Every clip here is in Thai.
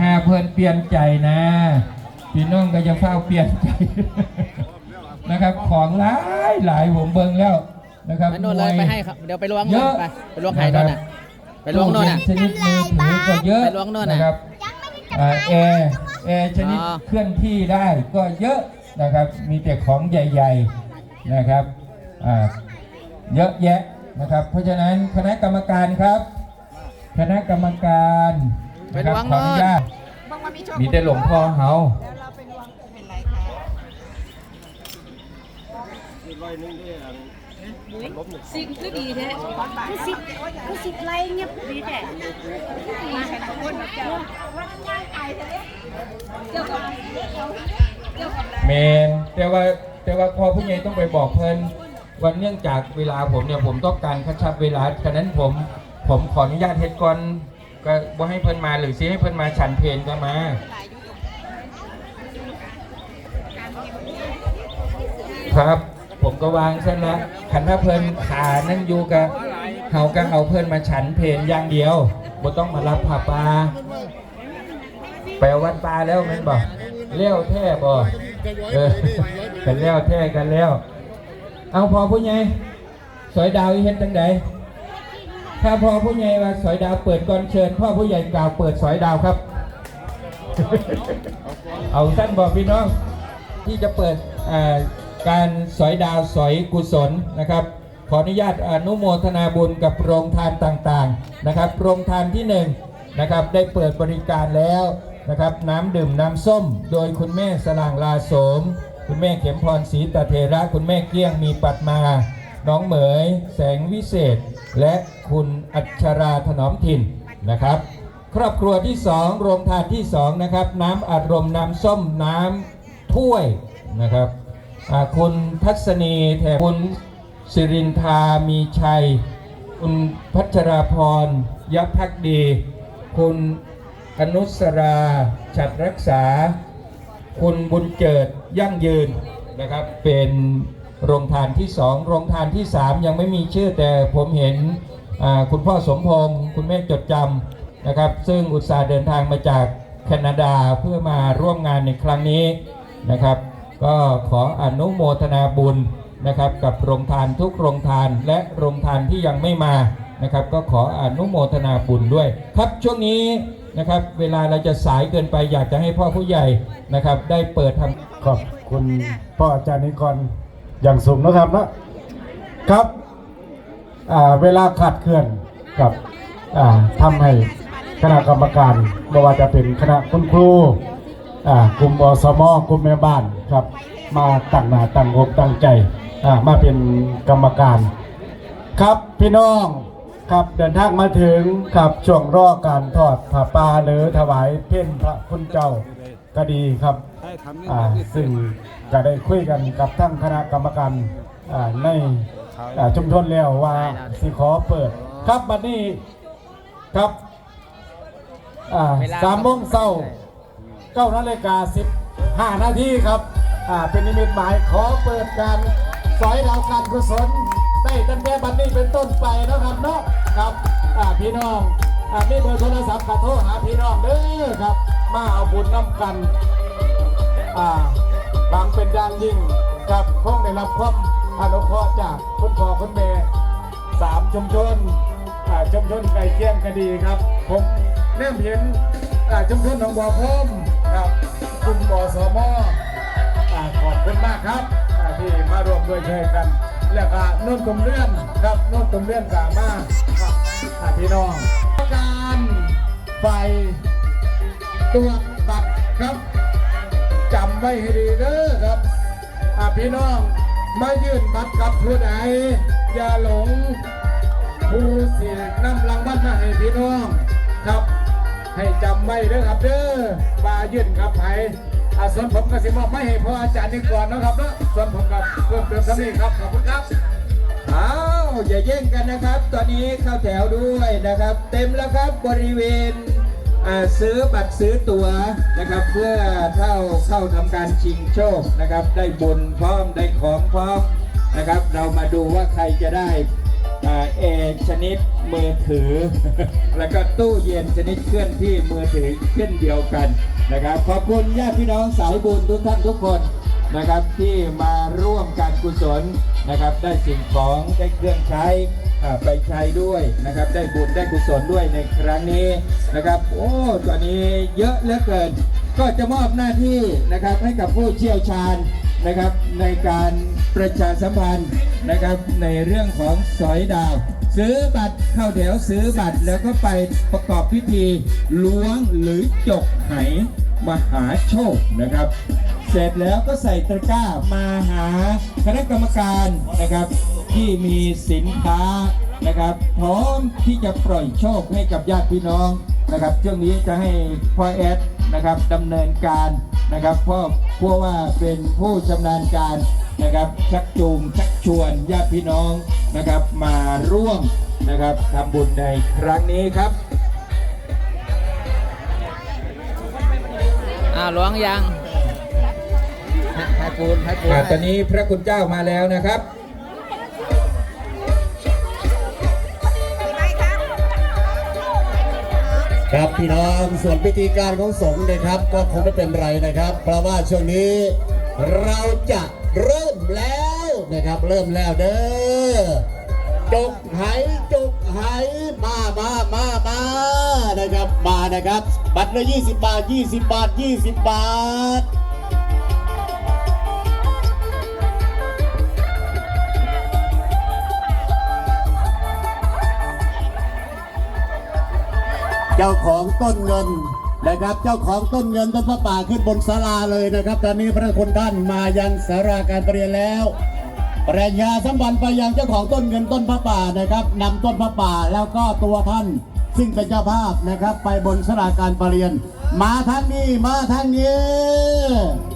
หาเพิ่นเปลี่ยนใจนะพี่น้องก็จะเฝ้าเปลี่ยนใจนะครับ ของหลายหลายผมเบิ่งแล้วนะครับไปโน่นเลยมวไปให้ครับเดี๋ยวไปล้วงเยนู่นอะไปไปล้วงไข่โน่นน่ะไปล้วงโน่นน่ะตู้เย็ชนิดมือถือก็เยอะไปล้วงโน่นน่ะนะครับอ่าแอร์แอร์ชนิดอ๋อเคลื่อนที่ได้ก็เยอะนะครับมีแต่ของใหญ่ๆนะครับอ่าเยอะแยะนะครับ เพราะฉะนั้นคณะกรรมการครับ คณะกรรมการ ไปนะครับล้วงขอโน่อนนุญาตบอกว่ามีโชคมีแต่หลวงพ่อเฮาแล้วเราไปรวมเป็นไรคะสิ่งคือดีแท้คือสิคือสิไรเงียบดีแท้มาแข่งกับคนแบบเจ้าเกี่ยวกับเกี่ยวกับเมนแต่ว่าแต่ว่าพอผู้ใหญ่ต้องไปบอกเพิ่นวันเนื่องจากเวลาผมเนี่ยผมต้องการกระชับเวลาฉะนั้นผมผมขออนุญาตเฮ็ดก่อน ก็บ่ให้เพิ่นมาหรือสิให้เพิ่นมาฉันเพลนก็มาครับ ผมก็วางเส้นละขันถ้าเพิ่นขานั่งอยู่กับเฮาก็เอาเพิ่นมาฉันเพลนอย่างเดียวบ่ต้องมารับผ้าปลาไปวัดปลาแล้วแม่นบ่เลี้ยวแท้บ่เออกันแล้วแท้กันแล้วเอาพอผู้ใหญ่สอยดาวอีเฮ็ดจังได ถ้าพ่อผู้ใหญ่ว่าสอยดาวเปิดก่อนเชิญ พ่อผู้ใหญ่กล่าวเปิดสอยดาวครับ เอาสั้นบอกพี่น้องที่จะเปิดการสอยดาวสอยกุศลนะครับ ขออนุญาตอนุโมทนาบุญกับโรงทานต่างๆนะครับ โรงทานที่หนึ่งนะครับได้เปิดบริการแล้วนะครับ น้ำดื่มน้ำส้ม โดยคุณแม่สลางลาโสม คุณแม่เข็มพรศรีตะเทระ คุณแม่เกี้ยงมีปัดมา น้องเหมย แสงวิเศษ และ คุณอัชราถนอมถิ่นนะครับ ครอบครัวที่สองโรงทานที่สองนะครับน้ำอัดลมน้ำส้มน้ำถ้วยนะครับคุณทัศนีแถบคุณสิรินทามีชัย คุณพัชราพรยพักดี คุณอนุสราฉัดรักษา คุณบุญเจิดยั่งยืนนะครับเป็นโรงทานที่สองโรงทานที่สามยังไม่มีชื่อแต่ผมเห็น คุณพ่อสมพงศ์คุณแม่จดจำนะครับ ซึ่งอุตส่าห์เดินทางมาจากแคนาดาเพื่อมาร่วมงานในครั้งนี้นะครับ ก็ขออนุโมทนาบุญนะครับ กับโรงทานทุกโรงทานและโรงทานที่ยังไม่มานะครับ ก็ขออนุโมทนาบุญด้วย ครับช่วงนี้นะครับ เวลาเราจะสายเกินไปอยากจะให้พ่อผู้ใหญ่นะครับ ได้เปิดทำขอบคุณพ่ออาจารย์นิกรอย่างสูงนะครับนะครับ เวลาขาดเคลื่อนกับอ่าทำให้คณะกรรมการไม่ว่าจะเป็นคณะคุณครูอ่ากลุ่มอสมกลุ่มแม่บ้านครับมาตั้งหน้าตั้งอกตั้งใจอ่ามาเป็นกรรมการ ครับพี่น้องครับเดินทางมาถึงครับช่วงรอการทอดผ้าป่าหรือถวายเพ่นพระคุณเจ้าก็ดีครับอ่าซึ่งก็ได้คุยกันกับทั้งคณะกรรมการอ่าใน อ่าชุมชนแล้วว่าสิขอเปิด ครับบัดนี้ครับอ่าเวลาสามโมงเช้าเก้านาฬิกาสิบห้านาทีครับอ่าเป็นนิมิตหมายขอเปิดการสอยดาวการกุศลได้ตั้งแต่บัดนี้เป็นต้นไปนะครับเนาะครับอ่าพี่น้องอ่ามีเบอร์โทรศัพท์ขอโทรหาพี่น้องเด้อครับ มาเอาบุญน้ำกันอ่าบางเป็นอย่างยิ่งครับคงได้รับความ อนุเคราะห์จากคุณพ่อคุณแม่สามชุมชนชุมชนไก่เคียงก็ดีครับ ผมเริ่มเห็นชุมชนหนองบัวพรมครับคุณบอสมอขอบคุณมากครับที่มาร่วมด้วยช่วยกัน แล้วก็นุ่นตุ่มเลื่อนครับนุ่นตุ่มเลื่อนกามาครับพี่น้องการไฟตรวจบัตรครับจำไว้ให้ดีเด้อครับพี่น้อง มายื่นบัตรกับผู้ใดอย่าหลง ผู้เสียนำรางวัลมาให้พี่น้องครับ ให้จำไว้เด้อครับเด้อมายื่นกับไผอาส่วนผมก็สิมอบไม่ให้พ่ออาจารย์นี่ก่อนนะครับเนาะส่วนผมกับเพิ่มเติมเท่านี้ครับขอบคุณครับอ้าวอย่าแย่งกันนะครับ ตอนนี้เข้าแถวด้วยนะครับ เต็มแล้วครับบริเวณ ซื้อบัตรซื้อตั๋วนะครับ เพื่อเข้าเข้าทำการชิงโชคนะครับ ได้บุญพร้อมได้ของพร้อมนะครับ เรามาดูว่าใครจะได้อ่าแอร์ชนิดมือถือ แล้วก็ตู้เย็นชนิดเคลื่อนที่มือถือเช่นเดียวกันนะครับ ขอบคุณญาติพี่น้องสายบุญทุกท่านทุกคนนะครับที่มาร่วมการกุศลนะครับ ได้สิ่งของได้เครื่องใช้ ไปใช้ด้วยนะครับ ได้บุญได้กุศลด้วยในครั้งนี้นะครับ โอ้ตอนนี้เยอะเหลือเกิน ก็จะมอบหน้าที่นะครับให้กับผู้เชี่ยวชาญนะครับ ในการประชาสัมพันธ์นะครับ ในเรื่องของสอยดาว ซื้อบัตรเข้าแถวซื้อบัตรแล้วก็ไปประกอบพิธีล้วงหรือจกไหมหาโชคนะครับ เสร็จแล้วก็ใส่ตะกร้ามาหาคณะกรรมการนะครับ ที่มีสินค้านะครับพร้อมที่จะปล่อยโชคให้กับญาติพี่น้องนะครับช่วงนี้จะให้พ่อแอดนะครับดำเนินการนะครับเพราะเพราะว่าเป็นผู้ชำนาญการนะครับชักจูงชักชวนญาติพี่น้องนะครับมาร่วมนะครับทำบุญในครั้งนี้ครับอ่าล้วงยังให้ให้ปูนให้ปูนอ่าตอนนี้พระคุณเจ้ามาแล้วนะครับ ครับพี่น้องส่วนพิธีการของสงฆ์นะครับ ก็คงไม่เป็นไรนะครับ เพราะว่าช่วงนี้เราจะเริ่มแล้วนะครับ เริ่มแล้วเด้อจกไหจกไหมามามามานะครับมานะครับ บัตรละ20 บาท 20 บาท 20 บาท เจ้าของต้นเงินนะครับ เจ้าของต้นเงินต้นพระป่าขึ้นบนศาลาเลยนะครับ ตอนนี้พระคนท่านมายังสาราการประเรียนแล้วแรงยาสัมบันไปยังเจ้าของต้นเงินต้นพระป่านะครับนำต้นพระป่าแล้วก็ตัวท่าน ซึ่งเป็นเจ้าภาพนะครับ ไปบนสาราการประเรียน มาทางนี้มาทางนี้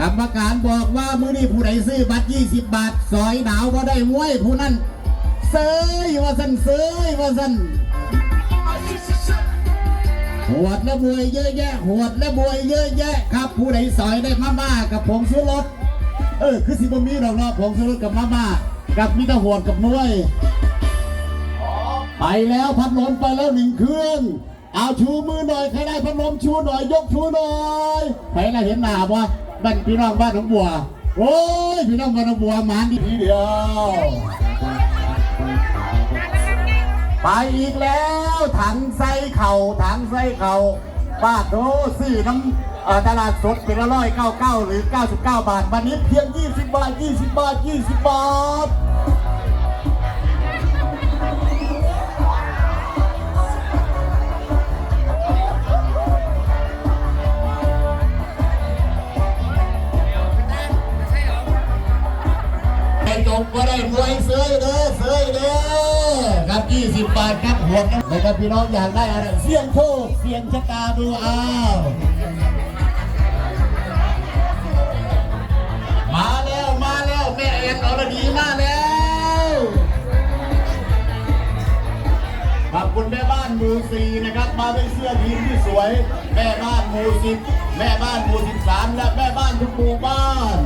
กรรมการบอกว่ามื้อนี้ผู้ใดซื้อบัตร 20 บาท สอยดาวก็ได้มวยผู้นั้นเซยว่าสันเซยว่าสันหวดและบวยเยอะแยะหวดและบวยเยอะแยะครับ ผู้ใดสอยได้มาม่ากับผงชูรสเออคือสิบมีดอกเนาะผงชูรสกับมาม่ากับมิตรหวดกับมวย ไปแล้วพัดลมไปแล้วหนึ่งเครื่องเอาชูมือหน่อยใครได้พัดลมชูหน่อยยกชูหน่อยใครน่ะเห็นหนาบ่ บ้านพี่น้องบ้านหนองบัว โอ้ยพี่น้องบ้านหนองบัวหมานดีเดียว ไปอีกแล้วถังไส้เข่าถังไส้เข่าป้าโดซื้อน้ำเอ่อตลาดสดเป็นละร้อยเก้าเก้าหรือเก้าสิบาทวันนี้เพียงยี่สิบบาทยี่สิบบาทยี่สิบบาท 20 บาทครับหัวกันนะครับพี่น้องอยากได้อะไรเสี่ยงโชคเสี่ยงชะตาดูอ้าวมาแล้วมาแล้วแม่เอ็นอรดีมาแล้วขอบคุณแม่บ้านมู่สี่นะครับมาด้วยเสื้อทีมที่สวย แม่บ้านมู่สิบแม่บ้านมู่สิบสามและแม่บ้านทุกหมู่บ้าน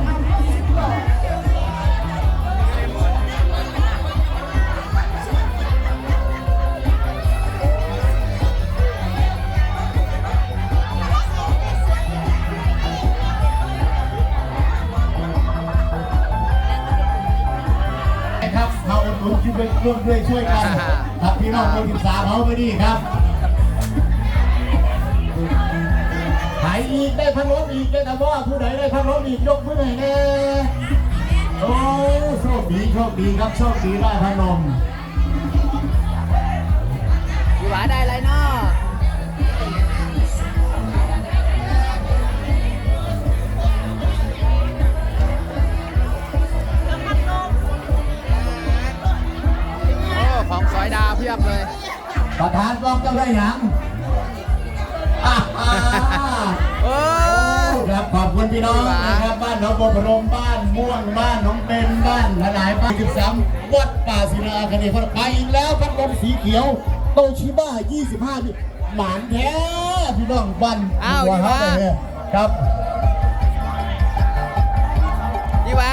ร่วมด้วยช่วยกันครับพี่น้องคนสิบสามเขาไปดีครับหายอีกได้พัดลมอีกได้แต่ว่าผู้ใดได้พัดลมอีกยกมือหน่อยแน่โอ้โชคดีโชคดีครับโชคดีได้พัดลมพี่หวาได้อะไรเนาะ ได้หยังอ่าอ่าโอ้ครับขอบคุณพี่น้องนะครับบ้านหนองบัวพรมบ้านม่วงบ้านหนองเป็นบ้านหลายๆบ้าน13วัดป่าศิลาคดีคนไปอีกแล้วพัดลมสีเขียวโตชิบ้า 25นี่หมานแท้พี่น้องบันอ้าวหัวดีเฮาว่ะเนี่ยครับยี่หวา